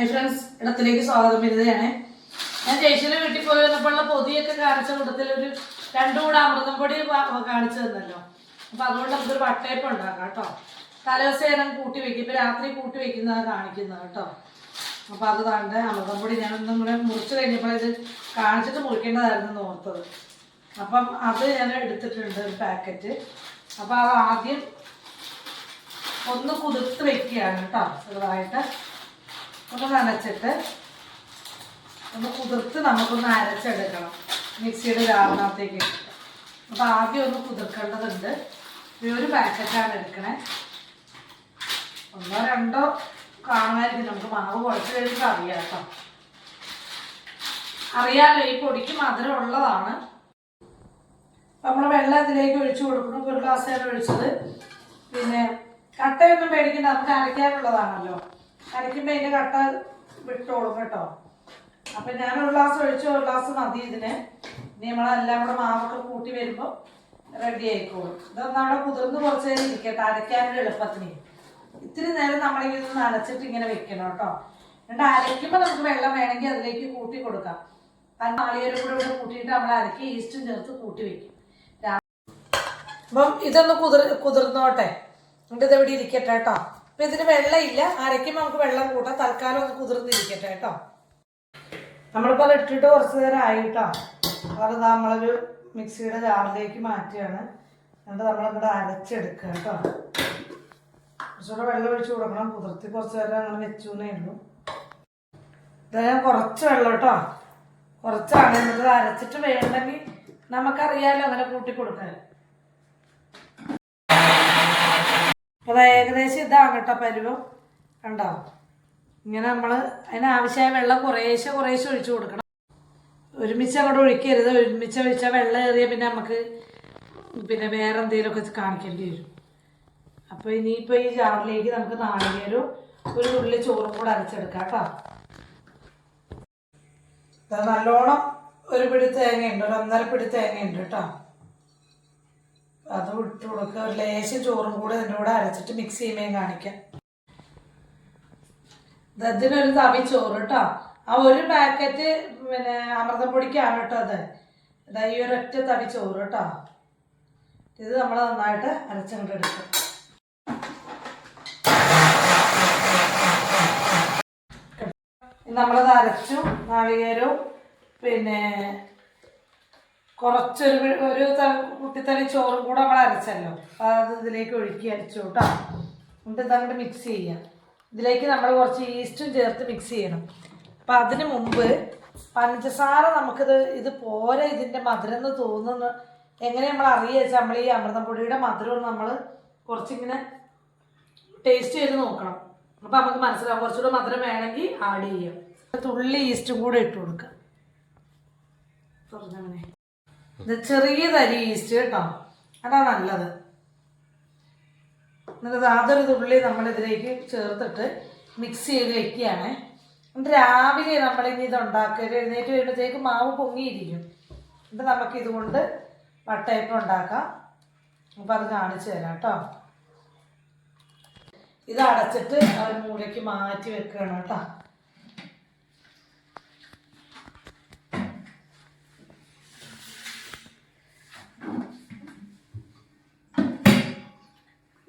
Hi friends ഇടത്തിലേക്ക് സ്വാഗതം. വരുന്നതാണ് ഞാൻ ചേച്ചിയുടെ വീട്ടിൽ പോയി വന്നപ്പോഴുള്ള പൊതിയൊക്കെ കാണിച്ച കൂട്ടത്തിൽ ഒരു രണ്ടു കൂടെ അമൃതം പൊടി കാണിച്ചു തന്നല്ലോ. അപ്പൊ അതുകൊണ്ട് നമുക്കൊരു വട്ടയപ്പം ഉണ്ടാക്കാം കേട്ടോ. തലേദിവസം കൂട്ടി വെക്കും. ഇപ്പൊ രാത്രി കൂട്ടി വെക്കുന്നതാണ് കാണിക്കുന്നത് കേട്ടോ. അപ്പൊ അത് താണ്ട് അമൃതം പൊടി ഞാൻ കൂടെ മുറിച്ച് കഴിഞ്ഞപ്പോൾ ഇത് കാണിച്ചിട്ട് മുറിക്കേണ്ടതായിരുന്നു ഓർത്തത്. അപ്പം അത് ഞാൻ എടുത്തിട്ടുണ്ട് ഒരു പാക്കറ്റ്. അപ്പൊ അത് ആദ്യം ഒന്ന് കുതിർത്ത് വെക്കുകയാണ് കേട്ടോ ചെറുതായിട്ട്. ഒന്ന് നനച്ചിട്ട് ഒന്ന് കുതിർത്ത് നമുക്കൊന്ന് അരച്ചെടുക്കണം. മിക്സിയുടെ ജാറിനകത്തേക്ക്. അപ്പോൾ ആദ്യം ഒന്ന് കുതിർക്കേണ്ടതുണ്ട്. ഒരു പാക്കറ്റാണ് എടുക്കണേ. ഒന്നോ രണ്ടോ കാണുമായിരിക്കും. നമുക്ക് മാവ് കുഴച്ച് കഴിയുമ്പോൾ അറിയാം കേട്ടോ. അറിയാലോ ഈ പൊടിക്ക് മധുരം ഉള്ളതാണ്. നമ്മൾ വെള്ളം ഇതിലേക്ക് ഒഴിച്ചു കൊടുക്കണം ഒരു ഗ്ലാസ് ഒഴിച്ചത്. പിന്നെ കട്ടയൊന്നും മേടിക്കേണ്ട. നമുക്ക് അരയ്ക്കാനുള്ളതാണല്ലോ. അരയ്ക്കുമ്പോൾ അതിന്റെ കട്ട വിട്ടോളും കേട്ടോ. അപ്പം ഞാൻ ഒരു ഗ്ലാസ് ഒഴിച്ചു ഒരു ഗ്ലാസ് മതി ഇതിന്. ഇനി നമ്മളെല്ലാം കൂടെ മാവൊക്കെ കൂട്ടി വരുമ്പോൾ റെഡി ആയിക്കോളും. ഇതൊന്നും അവിടെ കുതിർന്ന് കുറച്ച് നേരം ഇരിക്കട്ടെ അരയ്ക്കാനൊരു എളുപ്പത്തിന്. ഇത്തിരി നേരം നമ്മളിങ്ങനെ നനച്ചിട്ട് ഇങ്ങനെ വെക്കണം കേട്ടോ. എന്നിട്ട് അരയ്ക്കുമ്പോൾ നമുക്ക് വെള്ളം വേണമെങ്കിൽ അതിലേക്ക് കൂട്ടി കൊടുക്കാം. അത് നാളികേരം കൂടെ ഇവിടെ കൂട്ടിയിട്ട് നമ്മൾ അരക്കി ഈസ്റ്റും ചേർത്ത് കൂട്ടി വെക്കും. അപ്പം ഇതൊന്ന് കുതിർ കുതിർന്നോട്ടെ. എന്നിട്ട് ഇത് ഇവിടെ ഇരിക്കട്ടെ കേട്ടോ. അപ്പൊ ഇതിന് വെള്ളമില്ല. അരയ്ക്കുമ്പോൾ നമുക്ക് വെള്ളം കൂട്ടാം. തൽക്കാലം ഒന്ന് കുതിർന്നിരിക്കട്ടെ കേട്ടോ. നമ്മളിപ്പോൾ ഇട്ടിട്ട് കുറച്ച് നേരം ആയി കേട്ടോ അത് നമ്മളൊരു മിക്സിയുടെ ജാറിലേക്ക് മാറ്റുകയാണ് എന്നിട്ട് നമ്മളിവിടെ അരച്ചെടുക്കുക കേട്ടോ. കുറച്ചുകൂടെ വെള്ളം ഒഴിച്ച് കൊടുക്കണം. കുതിർത്തി കുറച്ച് നേരം അങ്ങനെ വെച്ചു എന്നേ ഉള്ളൂ. ഇതാ ഞാൻ കുറച്ച് വെള്ളം കേട്ടോ. കുറച്ചാണ്. എന്നിട്ട് അരച്ചിട്ട് വേണ്ടെങ്കിൽ നമുക്കറിയാലോ അങ്ങനെ കൂട്ടി കൊടുക്കാൻ. അത് ഏകദേശം ഇതാണ് കേട്ടോ പരുവം. കണ്ടോ? ഇങ്ങനെ നമ്മൾ അതിനാവശ്യമായ വെള്ളം കുറേശ്ശെ കുറേശ്ശെ ഒഴിച്ചു കൊടുക്കണം. ഒരുമിച്ച് അങ്ങോട്ട് ഒഴിക്കരുത്. ഒരുമിച്ച് ഒഴിച്ചാൽ വെള്ളം ഏറിയ പിന്നെ നമുക്ക് പിന്നെ വേറെ എന്തെങ്കിലുമൊക്കെ കാണിക്കേണ്ടി വരും. അപ്പോൾ ഇനിയിപ്പോൾ ഈ ജാറിലേക്ക് നമുക്ക് നാളികേരും ഒരു ഉള്ളി ചോറും കൂടെ അരച്ചെടുക്കാം കേട്ടോ. നല്ലോണം ഒരു പിടി തേങ്ങയുണ്ട്. ഒരു ഒന്നര പിടി തേങ്ങയുണ്ട് കേട്ടോ. അത് ഇട്ട് കൊടുക്കുക ഒരു ലേശം ചോറും കൂടെ ഇതിന്റെ കൂടെ അരച്ചിട്ട് മിക്സ് ചെയ്യുമ്പോൾ കാണിക്കാം. ഇത് ഇതിനൊരു തവി ചോറ് കേട്ടോ ആ ഒരു പാക്കറ്റ് പിന്നെ അമൃതം പൊടിക്കാണ് കേട്ടോ അത്. ഇതാ ഈ ഒരൊറ്റ തവി ചോറ് കേട്ടോ ഇത് നമ്മൾ നന്നായിട്ട് അരച്ചങ്ങോട്ട് എടുക്കും. നമ്മളത് അരച്ചു നാളികേരവും പിന്നെ കുറച്ചൊരു ഒരു കുട്ടിത്തലി ചോറും കൂടെ നമ്മൾ അരച്ചല്ലോ. അത് ഇതിലേക്ക് ഒഴുക്കി അരച്ചു കേട്ടോ. എന്നിട്ട് ഇതങ്ങോട്ട് മിക്സ് ചെയ്യാം. ഇതിലേക്ക് നമ്മൾ കുറച്ച് ഈസ്റ്റും ചേർത്ത് മിക്സ് ചെയ്യണം. അപ്പം അതിന് മുമ്പ് പഞ്ചസാര നമുക്കിത് ഇത് പോരെ ഇതിന്റെ മധുരം എന്ന് തോന്നുന്നു എങ്ങനെ നമ്മൾ അറിയുക വെച്ചാൽ നമ്മൾ ഈ അമൃതപ്പൊടിയുടെ മധുരം നമ്മൾ കുറച്ചിങ്ങനെ ടേസ്റ്റ് ചെയ്ത് നോക്കണം. അപ്പം നമുക്ക് മനസ്സിലാവും. കുറച്ചുകൂടെ മധുരം വേണമെങ്കിൽ ആഡ് ചെയ്യാം. തുള്ളി ഈസ്റ്റും കൂടെ ഇട്ട് കൊടുക്കാം. തുറന്നങ്ങനെ ഇത് ചെറിയ തരി ഈസ്റ്റ് കേട്ടോ. അതാ നല്ലത്. എന്നിട്ട് അതൊരു തുള്ളി നമ്മൾ ഇതിലേക്ക് ചേർത്തിട്ട് മിക്സ് ചെയ്ത് വെക്കുകയാണ്. എന്നിട്ട് രാവിലെ നമ്മൾ ഇനി ഇത് ഉണ്ടാക്കുക എഴുന്നേറ്റ് വരുമ്പോഴത്തേക്ക് മാവ് പൊങ്ങിയിരിക്കും. എന്നിട്ട് നമുക്ക് ഇതുകൊണ്ട് വട്ടയപ്പം ഉണ്ടാക്കാം. അപ്പം അത് കാണിച്ചു തരാം കേട്ടോ. ഇത് അടച്ചിട്ട് അവർ മൂലയ്ക്ക് മാറ്റി വെക്കുകയാണ് കേട്ടോ.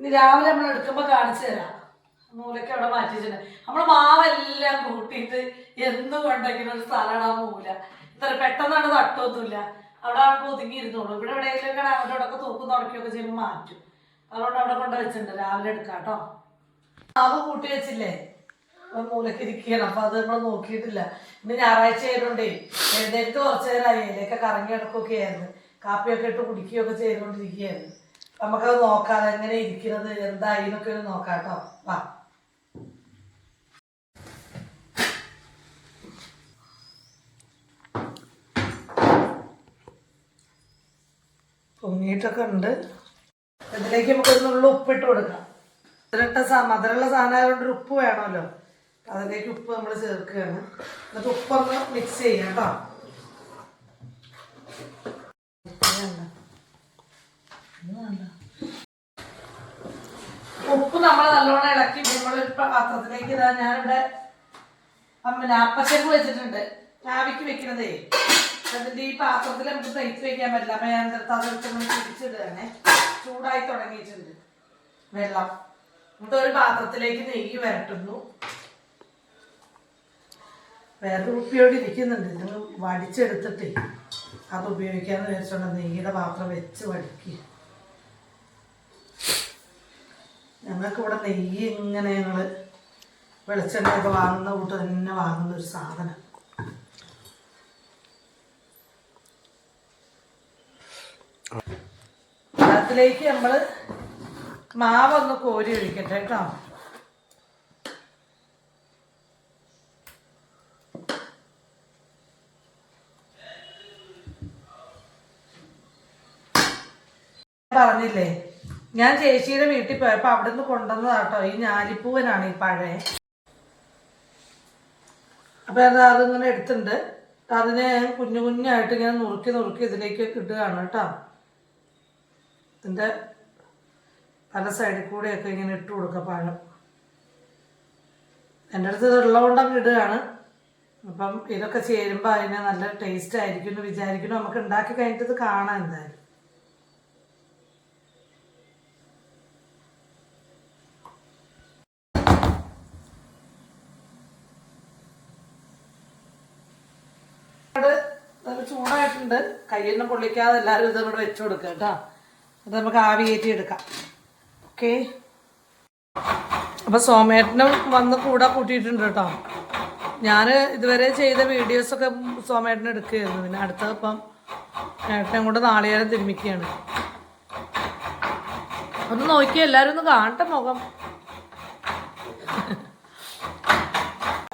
ഇനി രാവിലെ നമ്മൾ എടുക്കുമ്പോൾ കാണിച്ചു തരാം. മൂലയ്ക്ക് അവിടെ മാറ്റിച്ചിട്ടുണ്ട് നമ്മൾ മാവെല്ലാം കൂട്ടിയിട്ട് എന്ത് കൊണ്ടെങ്കിലും ഒരു സ്ഥലമാണ് ആ മൂല ഇത്ര പെട്ടെന്നാണ് തട്ടൊന്നുമില്ല അവിടെ ആകുമ്പോൾ ഒതുങ്ങി ഇരുന്നോളൂ ഇവിടെ എവിടെയെങ്കിലൊക്കെ അവിടെ ഒക്കെ തൂക്കും തുടക്കുകയൊക്കെ ചെയ്യുമ്പോൾ മാറ്റും. അതുകൊണ്ട് അവിടെ കൊണ്ട് വെച്ചിട്ടുണ്ട്. രാവിലെ എടുക്കാം കേട്ടോ. മാവ് കൂട്ടി വെച്ചില്ലേ? അത് മൂലക്ക് ഇരിക്കുകയാണ്. അപ്പൊ അത് നമ്മൾ നോക്കിയിട്ടില്ല. ഇന്ന് ഞായറാഴ്ച ആയതുകൊണ്ടേ എഴുന്നേറ്റ് കുറച്ചു നേരമായി. അതിലേക്ക് കറങ്ങി കിടക്കുകയൊക്കെ ആയിരുന്നു. കാപ്പിയൊക്കെ ഇട്ട് കുടിക്കുകയൊക്കെ ചെയ്തുകൊണ്ടിരിക്കുകയായിരുന്നു. നമുക്കത് നോക്കാം എങ്ങനെ ഇരിക്കുന്നത് എന്തായി എന്നൊക്കെ ഒന്ന് നോക്കാം കേട്ടോ. വാ. പൊങ്ങിയിട്ടൊക്കെ ഉണ്ട്. ഇതിലേക്ക് നമുക്ക് നുള്ള ഉപ്പിട്ട് കൊടുക്കാം. മധുരട്ട സാ മധുരമുള്ള സാധനം ആയതുകൊണ്ട് ഉപ്പ് വേണമല്ലോ. അതിലേക്ക് ഉപ്പ് നമ്മൾ ചേർക്കുകയാണ്. എന്നിട്ട് ഉപ്പൊന്ന് മിക്സ് ചെയ്യാം കേട്ടോ. ഇതാ ഞാനിവിടെ അമ്മ അപ്പച്ചക്ക് വെച്ചിട്ടുണ്ട്. ചാവിക്ക് വെക്കണതേ. അതിന്റെ ഈ പാത്രത്തിൽ നമുക്ക് തയ്ച്ച് വെക്കാൻ പറ്റില്ല. അപ്പൊ ഞാൻ അതെടുത്ത് തിരിച്ചിടുകയാണേ ചൂടായി തുടങ്ങിയിട്ടുണ്ട് വെള്ളം. എന്നിട്ട് ഒരു പാത്രത്തിലേക്ക് നെയ്യ് വരട്ടുന്നു. വേറെ ഉപ്പിയോട് ഇരിക്കുന്നുണ്ട്. നിങ്ങൾ വടിച്ചെടുത്തിട്ട് അത് ഉപയോഗിക്കാന്ന് വിചാരിച്ചോണ്ട് നെയ്യുടെ പാത്രം വെച്ച് വടിക്കുക ഞങ്ങൾക്ക് ഇവിടെ നെയ്യ് ഇങ്ങനെ ഞങ്ങൾ വെളിച്ചെണ്ണയൊക്കെ വാങ്ങുന്ന കൂട്ട് തന്നെ വാങ്ങുന്ന ഒരു സാധനം. അതിലേക്ക് നമ്മൾ മാവൊന്ന് കോരി ഒഴിക്കട്ടെ കേട്ടോ. പറഞ്ഞില്ലേ ഞാൻ ചേച്ചിയുടെ വീട്ടിൽ പോയപ്പോ നിന്ന് കൊണ്ടുവന്നതാട്ടോ ഈ ഞാലിപ്പൂവനാണ് ഈ പഴയ അപ്പൊ അത് അതിങ്ങനെ എടുത്തിട്ടുണ്ട്. അതിനെ കുഞ്ഞു കുഞ്ഞായിട്ട് ഇങ്ങനെ നുറുക്കി നുറുക്കി ഇതിലേക്ക് ഇടുകയാണ് കേട്ടോ. ഇതിന്റെ പല സൈഡിൽ കൂടെയൊക്കെ ഇങ്ങനെ ഇട്ട് കൊടുക്കുക പഴം എന്റെ അടുത്ത് ഇത് ഉള്ളതുകൊണ്ട് അങ്ങ് ഇടുകയാണ്. അപ്പം ഇതൊക്കെ ചേരുമ്പോൾ അതിന് നല്ല ടേസ്റ്റ് ആയിരിക്കും എന്ന് വിചാരിക്കുന്നു. നമുക്ക് ഉണ്ടാക്കി കഴിഞ്ഞിട്ട് ഇത് കാണാം എന്തായാലും അത് നല്ല ചൂടായിട്ടുണ്ട് കയ്യൊന്നും പൊള്ളിക്കാതെ എല്ലാവരും ഇതങ്ങോട്ട് വെച്ചു കൊടുക്കുക കേട്ടോ. അത് നമുക്ക് ആവി കയറ്റി എടുക്കാം. ഓക്കെ അപ്പോൾ സോമേട്ടനും വന്ന് കൂടെ കൂട്ടിയിട്ടുണ്ട് കേട്ടോ. ഞാൻ ഇതുവരെ ചെയ്ത വീഡിയോസൊക്കെ സോമേട്ടൻ എടുക്കുകയായിരുന്നു. പിന്നെ അടുത്ത ഇപ്പം ഏട്ടനും കൂടെ നാളികേരം തിരുമിക്കുകയാണ്. ഒന്ന് നോക്കിയാൽ എല്ലാരും ഒന്ന് കാണട്ടെ മുഖം.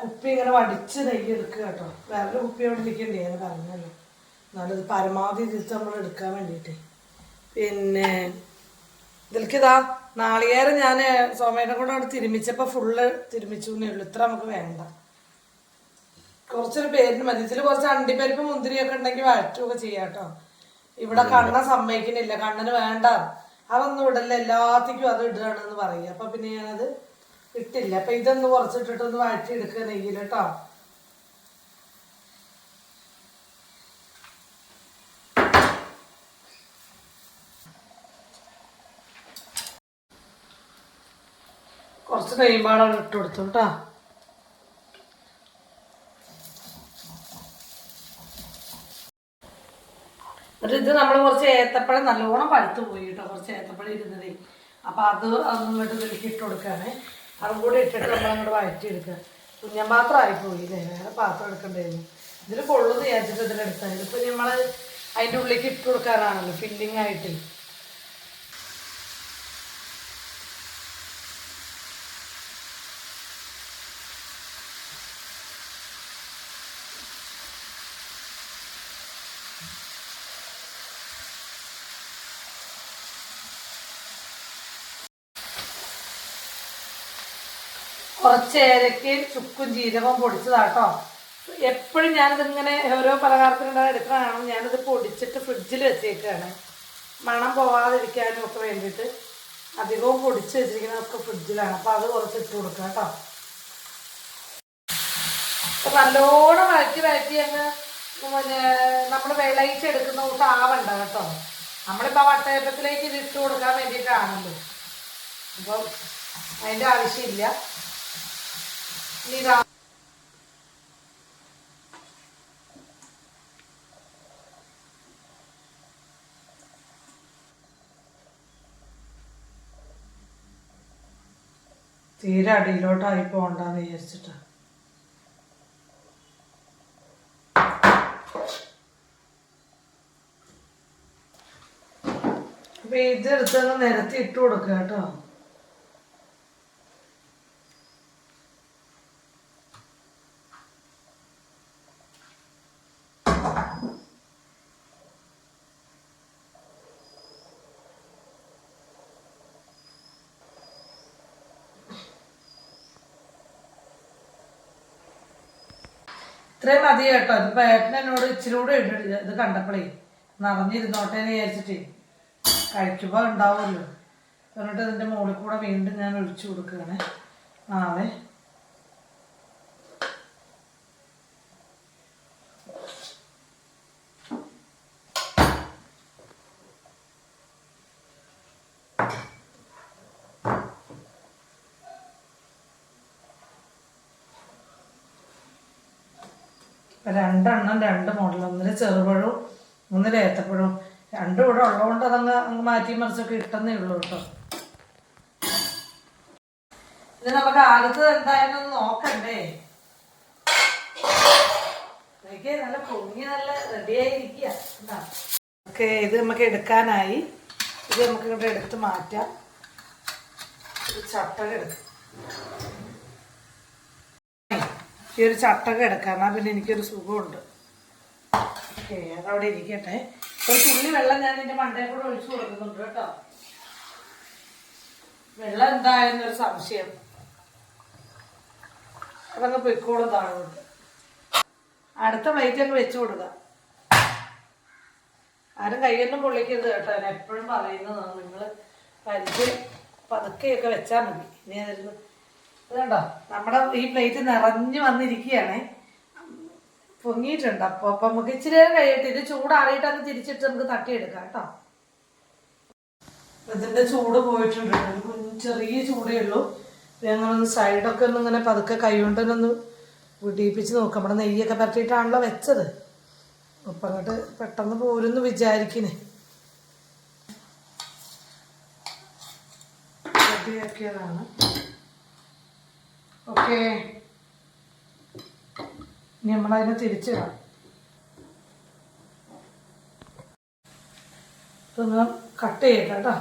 കുപ്പി ഇങ്ങനെ വടിച്ച് നെയ്യെടുക്കുക കേട്ടോ. വേറൊരു കുപ്പി അവിടെ നിൽക്കണ്ടേ അത് പറഞ്ഞല്ലോ. എന്നാലും ഇത് പരമാവധി തിരിച്ച് നമ്മൾ എടുക്കാൻ വേണ്ടിയിട്ട്. പിന്നെ ഇതിൽക്കിതാ നാളികേരം ഞാൻ സോമേനെ കൂടെ അവിടെ തിരുമിച്ചപ്പോൾ ഫുള്ള് തിരുമിച്ചു എന്നേ ഉള്ളൂ. ഇത്ര നമുക്ക് വേണ്ട. കുറച്ചൊരു പേരിന് മതി. ഇതിൽ കുറച്ച് അണ്ടിപ്പരിപ്പ് മുന്തിരിയൊക്കെ ഉണ്ടെങ്കിൽ വഴറ്റുമൊക്കെ ചെയ്യാം കേട്ടോ. ഇവിടെ കണ്ണ സമ്മതിക്കുന്നില്ല. കണ്ണന് വേണ്ട. അതൊന്നും ഇടല്ല. എല്ലാത്തിക്കും അത് ഇടുകയാണെന്ന് പറയും. അപ്പം പിന്നെ ഞാനത് ഇട്ടില്ല. അപ്പം ഇതൊന്ന് കുറച്ചിട്ടിട്ടൊന്ന് വഴറ്റി എടുക്കുക നെയ്യിൽ കേട്ടോ. കുറച്ച് നെയ്യുമ്പാടാണ് ഇട്ട് കൊടുത്തു കേട്ടോ. എന്നിട്ട് ഇത് നമ്മൾ കുറച്ച് ഏത്തപ്പഴം നല്ലോണം പഴുത്ത് പോയി കേട്ടോ കുറച്ച് ഏത്തപ്പഴം ഇരുന്നതേ. അപ്പം അത് അതൊന്നും ഇങ്ങോട്ട് ഇതിലേക്ക് ഇട്ട് കൊടുക്കുകയാണ് അതും കൂടി ഇട്ടിട്ട് നമ്മൾ അങ്ങോട്ട് വയറ്റി എടുക്കുക കുഞ്ഞൻ പാത്രം ആയിപ്പോയി ഇല്ലേ വേറെ പാത്രം എടുക്കണ്ടായിരുന്നു ഇതിൽ കൊള്ളുന്ന് വിചാരിച്ചിട്ട് ഇതിലെടുത്താൽ ഇപ്പൊ നമ്മൾ അതിന്റെ ഉള്ളിലേക്ക് ഇട്ട് കൊടുക്കാനാണല്ലോ ഫില്ലിംഗ് ആയിട്ട്. കുറച്ച് ഏലക്കയും ചുക്കും ജീരകവും പൊടിച്ചതാട്ടോ. എപ്പോഴും ഞാനിതിങ്ങനെ ഓരോ പലഹാരത്തിനുണ്ടാകുന്ന എടുക്കണതാണ്. ഞാനിത് പൊടിച്ചിട്ട് ഫ്രിഡ്ജിൽ വെച്ചേക്കാണ്. മണം പോവാതിരിക്കാനും ഒക്കെ വേണ്ടിയിട്ട് അധികവും പൊടിച്ച് വെച്ചിരിക്കുന്നതൊക്കെ ഫ്രിഡ്ജിലാണ്. അപ്പോൾ അത് കുറച്ച് ഇട്ട് കൊടുക്കുക കേട്ടോ. അപ്പം നല്ലോണം വഴറ്റി വഴറ്റി അങ്ങ് പിന്നെ നമ്മൾ വിളയിച്ചെടുക്കുന്ന കൂട്ട് ആവണ്ട കേട്ടോ. നമ്മളിപ്പോൾ വട്ടയപ്പത്തിലേക്ക് ഇത് ഇട്ട് കൊടുക്കാൻ വേണ്ടിയിട്ടാണല്ലോ. അപ്പം അതിന്റെ ആവശ്യമില്ല. ഇതാ തീരെ അടിയിലോട്ടായി പോകണ്ടെന്ന് വിചാരിച്ചിട്ട്. അപ്പൊ ഇതെടുത്തങ്ങ് നിരത്തി ഇട്ട് കൊടുക്കുക കേട്ടോ. ഇത്രയും മതി കേട്ടോ. ഇതിപ്പോ ഏട്ടൻ എന്നോട് ഇച്ചിരി കൂടെ ഇട്ടിട്ട് ഇത് കണ്ടപ്പോഴേ നിറഞ്ഞിരുന്നോട്ടെ എന്ന് വിചാരിച്ചിട്ടേ കഴിക്കുമ്പോൾ ഉണ്ടാവുമല്ലോ. എന്നിട്ട് ഇതിന്റെ മുകളിൽ കൂടെ വീണ്ടും ഞാൻ ഒഴിച്ചു കൊടുക്കുകയാണ്. നാളെ രണ്ടെണ്ണം രണ്ട് മോഡൽ. ഒന്നിൽ ചെറുപഴവും ഒന്നിൽ ഏത്തപ്പഴവും. രണ്ടും ഇവിടെ ഉള്ളതുകൊണ്ട് അതങ്ങ് അങ്ങ് മാറ്റി മറിച്ചൊക്കെ ഇട്ടെന്നേ ഉള്ളൂ കേട്ടോ. ഇത് നമുക്ക് ആദ്യത്തെ എന്തായാലും ഒന്ന് നോക്കണ്ടേ? നല്ല പൊങ്ങി നല്ല റെഡിയായിരിക്കുക ഓക്കെ ഇത് നമുക്ക് എടുക്കാനായി. ഇത് നമുക്ക് ഇവിടെ എടുത്ത് മാറ്റാം. ഒരു ചട്ടക എടുക്കാം. ഈ ഒരു ചട്ടക എടുക്കാം. എന്നാൽ പിന്നെ എനിക്കൊരു സുഖമുണ്ട്. ഓക്കെ അതവിടെ ഇരിക്കട്ടെ. ഒരു തുള്ളി വെള്ളം ഞാൻ എന്റെ മണ്ടയിൽ കൂടെ ഒഴിച്ചു കൊടുക്കുന്നുണ്ട് കേട്ടോ. വെള്ളം എന്തായെന്നൊരു സംശയം. അതങ്ങ് പൊയ്ക്കോളും താഴോട്ട്. അടുത്ത പ്ലേറ്റ് അങ്ങ് വെച്ചു കൊടുക്കുക ആരും കൈയൊന്നും പൊള്ളിക്കരുത് കേട്ടോ. ഞാൻ എപ്പോഴും പറയുന്നതാണ് നിങ്ങൾ പരിചയം പതുക്കെയൊക്കെ വെച്ചാൽ മതി. ഇനി അതിൽ ഇതുണ്ടോ? നമ്മുടെ ഈ പ്ലേറ്റ് നിറഞ്ഞു വന്നിരിക്കുകയാണേ. പൊങ്ങിയിട്ടുണ്ട് അപ്പൊ അപ്പം നമുക്ക് ഇച്ചിരി നേരം കഴിയട്ടെ. ഇത് ചൂടാറിയിട്ട് അത് തിരിച്ചിട്ട് നമുക്ക് തട്ടിയെടുക്കാം കേട്ടോ. ഇതിന്റെ ചൂട് പോയിട്ടുണ്ട്. ചെറിയ ചൂടേ ഉള്ളൂ. ഞങ്ങളൊന്ന് സൈഡൊക്കെ ഒന്ന് ഇങ്ങനെ പതുക്കെ കൈ ഒന്ന് വിടിയിപ്പിച്ച് നോക്കാം. നമ്മുടെ നെയ്യൊക്കെ പറ്റിയിട്ടാണല്ലോ വെച്ചത്. അപ്പം അങ്ങോട്ട് പെട്ടെന്ന് പോരുന്ന് വിചാരിക്കണേ. റെഡിയാക്കിയതാണ്. ഓക്കെ. ഇനി നമ്മളതിനെ തിരിച്ചിടാം ഇതൊന്ന് കട്ട് ചെയ്യട്ടെ കേട്ടോ.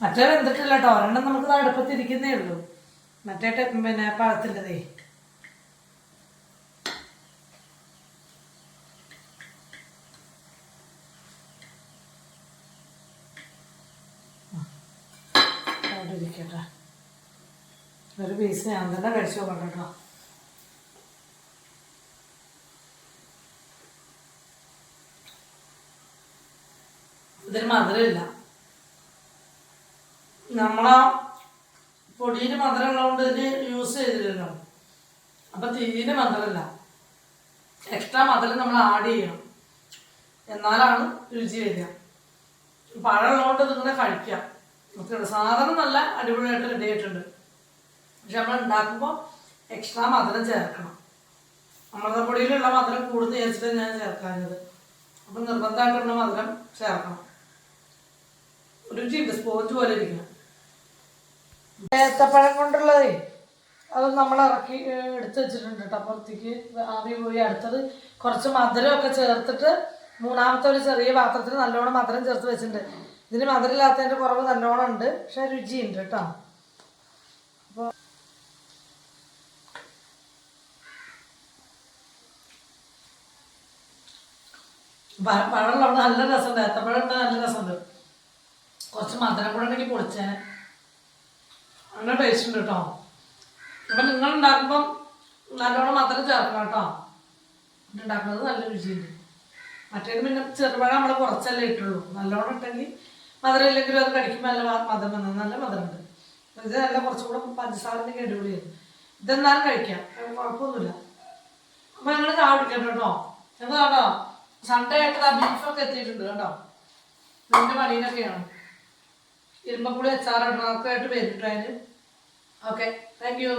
മറ്റേ വെന്തിട്ടില്ല കേട്ടോ. ഒരെണ്ണം നമുക്ക് അടുപ്പത്തിരിക്കുന്നേ ഉള്ളൂ. മറ്റേ പിന്നെ പഴത്തിന്റെതേ അവിടെ ഇരിക്കട്ടെ ഒരു പീസ് ഞാൻ തന്നെ കഴിച്ചു നോക്കണം കേട്ടോ. ഇതിന് മധുരമില്ല. നമ്മളാ പൊടിയിൽ മധുരം ഉള്ളതുകൊണ്ട് ഇതിന് യൂസ് ചെയ്തില്ലല്ലോ. അപ്പം തീരെ മധുരമില്ല. എക്സ്ട്രാ മധുരം നമ്മൾ ആഡ് ചെയ്യണം. എന്നാലാണ് രുചി വരിക. പഴം ഉള്ളതുകൊണ്ട് ഇതിങ്ങനെ കഴിക്കാം. സാധനം നല്ല അടിപൊളിയായിട്ട് റെഡി ആയിട്ടുണ്ട്. പക്ഷെ നമ്മൾ ഉണ്ടാക്കുമ്പോൾ എക്സ്ട്രാ മധുരം ചേർക്കണം. അമൃതപ്പൊടിയിലുള്ള മധുരം കൂടുതൽ ചേർച്ചിട്ട് ഞാൻ ചേർക്കാഞ്ഞത്. അപ്പം നിർബന്ധമായിട്ടുള്ള മധുരം ചേർക്കണം. ഒരു ചീപ്പ് സ്പോഞ്ച് പോലെ ഇരിക്കണം. ഏത്തപ്പഴം കൊണ്ടുള്ളതേ അത് നമ്മൾ ഇറക്കി എടുത്ത് വെച്ചിട്ടുണ്ട് കേട്ടോ. പുറത്തേക്ക് ആവി പോയി. അടുത്തത് കുറച്ച് മധുരമൊക്കെ ചേർത്തിട്ട് മൂന്നാമത്തെ ഒരു ചെറിയ പാത്രത്തിൽ നല്ലോണം മധുരം ചേർത്ത് വെച്ചിട്ടുണ്ട്. ഇതിന് മധുരമില്ലാത്തതിന്റെ കുറവ് നല്ലോണം ഉണ്ട്. പക്ഷെ രുചിയുണ്ട് കേട്ടോ അപ്പോൾ പഴമുള്ളതുകൊണ്ട് നല്ല രസമുണ്ട്. ഏത്തപ്പഴം ഉണ്ട് നല്ല രസമുണ്ട്. കുറച്ച് മധുരം കൂടെ ഉണ്ടെങ്കിൽ പൊളിച്ചേ. നല്ല ടേസ്റ്റ് ഉണ്ട് കേട്ടോ. അപ്പം നിങ്ങൾ ഉണ്ടാക്കുമ്പം നല്ലോണം മധുരം ചേർക്കണം കേട്ടോ. ഉണ്ടാക്കുന്നത് നല്ല രുചിയുണ്ട്. മറ്റേത് പിന്നെ ചെറുപഴം നമ്മൾ കുറച്ചല്ലേ ഇട്ടുള്ളൂ. നല്ലോണം ഇട്ടെങ്കിൽ മധുരം ഇല്ലെങ്കിലും അത് കടിക്കുമ്പോൾ നല്ല മധുരം വന്നത് നല്ല മധുരമുണ്ട്. ഇത് നല്ല കുറച്ചുകൂടെ പഞ്ചസാരന്റെ അടിപൊളിയാണ് ഇതെന്നാലും കഴിക്കാം. കുഴപ്പമൊന്നുമില്ല. അപ്പം ഞങ്ങൾ ചായ കുടിക്കട്ടോ കേട്ടോ. ഞങ്ങൾ കേട്ടോ. സൺഡേ ആയിട്ട് ആ ബീഫൊക്കെ എത്തിയിട്ടുണ്ട് കേട്ടോ ഇതിന്റെ മണീനൊക്കെയാണ് ഇരുമ്പപ്പുളി അച്ചാറ് അതൊക്കെ ആയിട്ട് വരും അതിന് ഓക്കെ താങ്ക് യു